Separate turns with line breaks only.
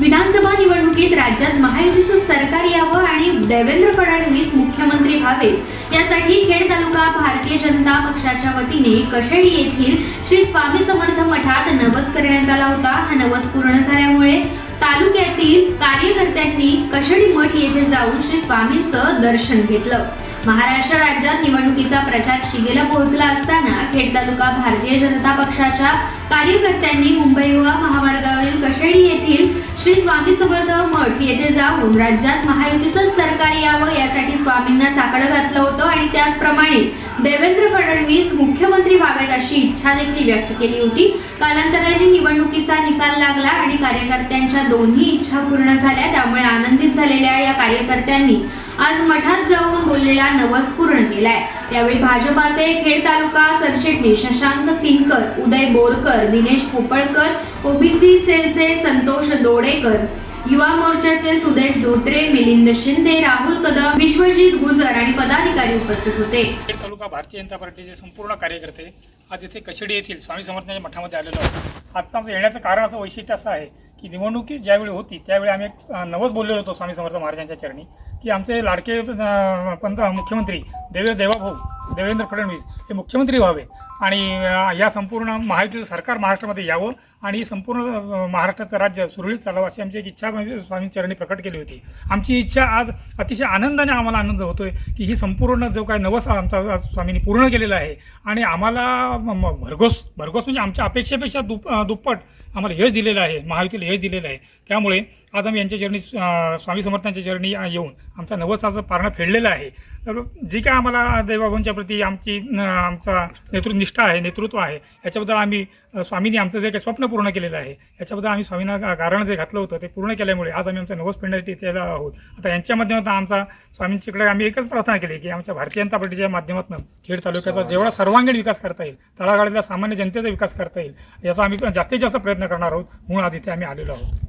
विधानसभा निवडणुकीत राज्यात महायुतीचं सरकार यावं आणि देवेंद्र फडणवीस मुख्यमंत्री व्हावेत. यासाठी खेड तालुका भारतीय जनता पक्षाच्या वतीने कशेडी येथील श्री स्वामी समर्थ मठात नवस करण्यात आला होता. हा नवस पूर्ण झाल्यामुळे तालुक्यातील कार्यकर्त्यांनी कशेडी मठ येथे जाऊन श्री स्वामींचं दर्शन घेतलं. महाराष्ट्र राज्यात निवडणुकीचा प्रचार शिगेला पोहोचला असताना खेड तालुका भारतीय जनता पक्षाच्या कार्यकर्त्यांनी मुंबई गोवा महामार्गावरील कशेडी येथील श्री स्वामी समर्थ मठ येथे जाऊन राज्यात महायुतीचं सरकार यावं यासाठी स्वामींना साकडं घातलं होतं आणि त्याचप्रमाणे देवेंद्र फडणवीस मुख्यमंत्री व्हावेत अशी इच्छा देखील व्यक्त केली होती. कालांतराने निवडणुकीचा निकाल लागला आणि कार्यकर्त्यांच्या दोन्ही इच्छा पूर्ण झाल्या. त्यामुळे आनंदित झालेल्या या कार्यकर्त्यांनी आज मठात जाऊन बोललेला नवस पूर्ण केलाय. त्यावेळी भाजपाचे खेड तालुका सरचिटणीस शशांक सिंगकर उदय बोरकर दिनेश पोपळकर ओबीसी सेलचे संतोष दोडेकर युवा मोर्चाचे सुदेश धोत्रे मिलिंद शिंदे राहुल कदम विश्वजित गुजर आणि पदाधिकारी उपस्थित होते.
तालुका भारतीय जनता पार्टीचे संपूर्ण कार्यकर्ते आज इथे कशेडी येथील स्वामी समर्थांच्या मठामध्ये आलेलो आहोत. आजचं आमचं येण्याचं कारण असं वैशिष्ट्य असं आहे की निवडणुकी ज्यावेळी होती त्यावेळी आम्ही एक नवच बोललेलो होतो स्वामी समर्थ महाराजांच्या चरणी की आमचे लाडके पंत मुख्यमंत्री देवे देवाभाऊ देवेंद्र फडणवीस हे मुख्यमंत्री व्हावे. आणि या संपूर्ण महायुतीचं सरकार महाराष्ट्रामध्ये यावं आणि संपूर्ण महाराष्ट्राचं राज्य सुरळीत चालावं अशी आमची एक इच्छा म्हणजे स्वामी चरणी प्रकट केली होती. आमची इच्छा आज अतिशय आनंदाने आम्हाला आनंद होतोय की ही संपूर्ण जो काय नवस आमचा स्वामींनी पूर्ण केलेला आहे आणि आम्हाला भरघोस भरघोस म्हणजे आमच्या अपेक्षेपेक्षा दुप दुप्पट आम्हाला यश दिलेलं आहे महायुतीला यश दिलेलं आहे. त्यामुळे आज आम्ही यांच्या चरणी स्वामी समर्थांच्या चरणी येऊन आमचा नवस पारणं फेडलेलं आहे. तर जी काय आम्हाला देवाभाऊंच्या प्रती आमची आमचा नेतृत्व निष्ठा आहे नेतृत्व आहे. याच्याबद्दल आम्ही स्वामींनी आमचं जे काही स्वप्न पूर्ण केलेलं आहे याच्याबद्दल आम्ही स्वामींना गारण जे घातलं होतं ते पूर्ण केल्यामुळे आज आम्ही आमचा नवस फेडण्यासाठी इथे आहोत. आता यांच्या माध्यमातून आमचा स्वामींच्याकडे आम्ही एकच प्रार्थना केली की आमच्या भारतीय जनता पार्टीच्या माध्यमातून खेड तालुक्याचा जेवढा सर्वांगीण विकास करता येईल तळागाळातल्या सामान्य जनतेचा विकास करता येईल याचा आम्ही जास्तीत जास्त प्रयत्न करणार आहोत. म्हणून आज इथे आम्ही आलेलो आहोत.